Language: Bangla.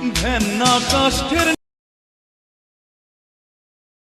রে না কাষ্ঠের